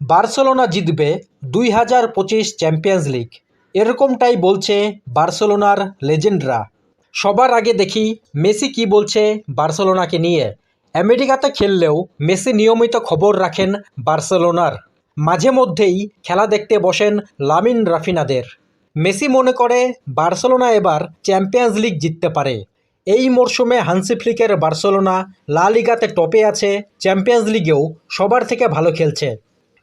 Barcelona জিতবে দুই হাজার পঁচিশ চ্যাম্পিয়ন্স লিগ। এরকমটাই বলছে বার্সেলোনার লেজেন্ডরা। সবার আগে দেখি মেসি কি বলছে বার্সেলোনাকে নিয়ে। আমেরিকাতে খেললেও মেসি নিয়মিত খবর রাখেন বার্সেলোনার। মাঝে মধ্যেই খেলা দেখতে বসেন লামিন রাফিনাদের। মেসি মনে করে বার্সেলোনা এবার চ্যাম্পিয়ন্স লিগ জিততে পারে। এই মরশুমে হান্সি ফ্লিকের বার্সেলোনা লা লিগাতে টপে আছে, চ্যাম্পিয়ন্স লিগেও সবার থেকে ভালো খেলছে।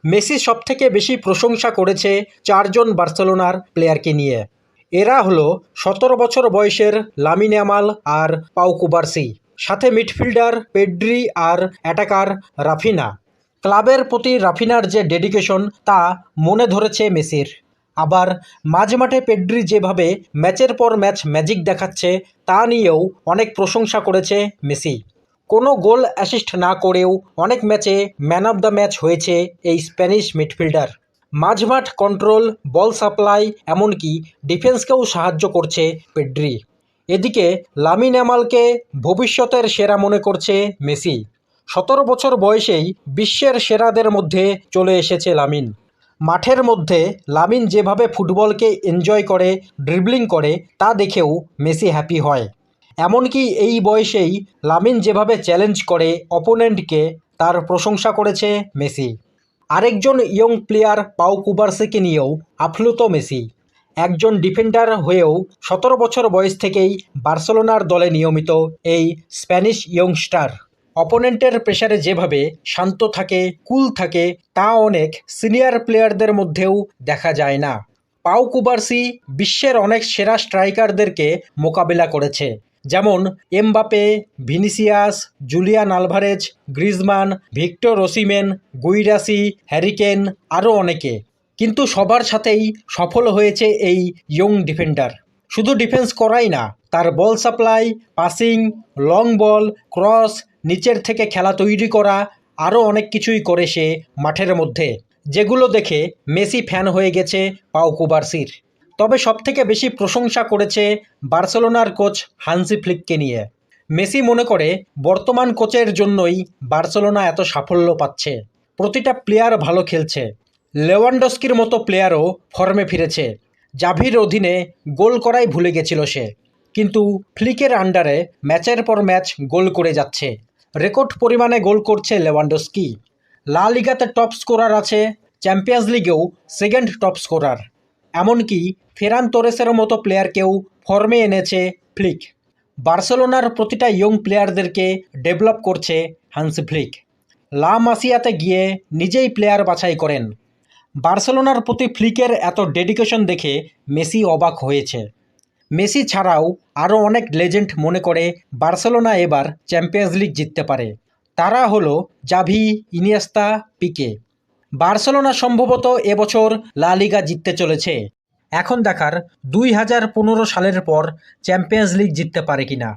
মেসি সবথেকে বেশি প্রশংসা করেছে চারজন বার্সেলোনার প্লেয়ারকে নিয়ে। এরা হলো সতেরো বছর বয়সের লামিন ইয়ামাল আর পাউ কুবার্সি। সাথে মিডফিল্ডার পেড্রি আর অ্যাটাকার রাফিনা। ক্লাবের প্রতি রাফিনার যে ডেডিকেশন, তা মনে ধরেছে মেসির। আবার মাঝ মাঠে পেড্রি যেভাবে ম্যাচের পর ম্যাচ ম্যাজিক দেখাচ্ছে, তা নিয়েও অনেক প্রশংসা করেছে মেসি। কোনো গোল অ্যাসিস্ট না করেও অনেক ম্যাচে ম্যান অব দ্য ম্যাচ হয়েছে এই স্প্যানিশ মিডফিল্ডার। মাঝমাঠ কন্ট্রোল বল সাপ্লাই এমনকি ডিফেন্সকেও সাহায্য করছে পেড্রি। এদিকে লামিন ইয়ামালকে ভবিষ্যতের সেরা মনে করছে মেসি। সতেরো বছর বয়সেই বিশ্বের সেরাদের মধ্যে চলে এসেছে লামিন। মাঠের মধ্যে লামিন যেভাবে ফুটবলকে এনজয় করে ড্রিবলিং করে, তা দেখেও মেসি হ্যাপি হয়। এমনকি এই বয়সেই লামিন যেভাবে চ্যালেঞ্জ করে অপোনেন্টকে তার প্রশংসা করেছে মেসি। আরেকজন ইয়ং প্লেয়ার পাউ কুবার্সিকে নিয়েও আপ্লুত মেসি। একজন ডিফেন্ডার হয়েও সতেরো বছর বয়স থেকেই বার্সেলোনার দলে নিয়মিত এই স্প্যানিশ ইয়ংস্টার অপোনেন্টের প্রেসারে যেভাবে শান্ত থাকে কুল থাকে, তা অনেক সিনিয়র প্লেয়ারদের মধ্যেও দেখা যায় না। পাউ কুবার্সি বিশ্বের অনেক সেরা স্ট্রাইকারদেরকে মোকাবিলা করেছে। যেমন Mbappe Vinicius, Julian Alvarez, Griezmann, Victor Osimhen, Guirassy Harry Kane আরও অনেকে। কিন্তু সবার সাথেই সফল হয়েছে এই ইয়ং ডিফেন্ডার। শুধু ডিফেন্স করাই না, তার ball supply, passing, long ball, cross, নিচের থেকে খেলা তৈরি করা, আরও অনেক কিছুই করে সে মাঠের মধ্যে। যেগুলো দেখে মেসি ফ্যান হয়ে গেছে পাও কুবার্সির। তবে সবথেকে বেশি প্রশংসা করেছে বার্সেলোনার কোচ হানসি ফ্লিককে নিয়ে। মেসি মনে করে, বর্তমান কোচের জন্যই বার্সেলোনা এত সাফল্য পাচ্ছে। প্রতিটা প্লেয়ার ভালো খেলছে। লেওয়ান্ডস্কির মতো প্লেয়ারও ফর্মে ফিরেছে। জাভির অধীনে গোল করাই ভুলে গেছিল সে। কিন্তু ফ্লিকের আন্ডারে ম্যাচের পর ম্যাচ গোল করে যাচ্ছে। রেকর্ড পরিমাণে গোল করছে লেওয়ান্ডস্কি। লা লিগাতে টপ স্কোরার আছে, চ্যাম্পিয়ন্স লিগেও সেকেন্ড টপ স্কোরার। এমনকি ফেরান তোরেসের মতো প্লেয়ারকেও ফর্মে এনেছে ফ্লিক। বার্সেলোনার প্রতিটা ইয়ং প্লেয়ারদেরকে ডেভেলপ করছে হান্সি ফ্লিক। লা মাসিয়াতে গিয়ে নিজেই প্লেয়ার বাছাই করেন। বার্সেলোনার প্রতি ফ্লিকের এত ডেডিকেশন দেখে মেসি অবাক হয়েছে। মেসি ছাড়াও আরও অনেক লেজেন্ড মনে করে বার্সেলোনা এবার চ্যাম্পিয়ন্স লিগ জিততে পারে। তারা হলো জাভি, ইনিয়াস্তা, পিকে। বার্সেলোনা সম্ভবত এবছর লা লিগা জিততে চলেছে। এখন দেখার দুই হাজার পনেরো সালের পর চ্যাম্পিয়ন্স লিগ জিততে পারে কিনা।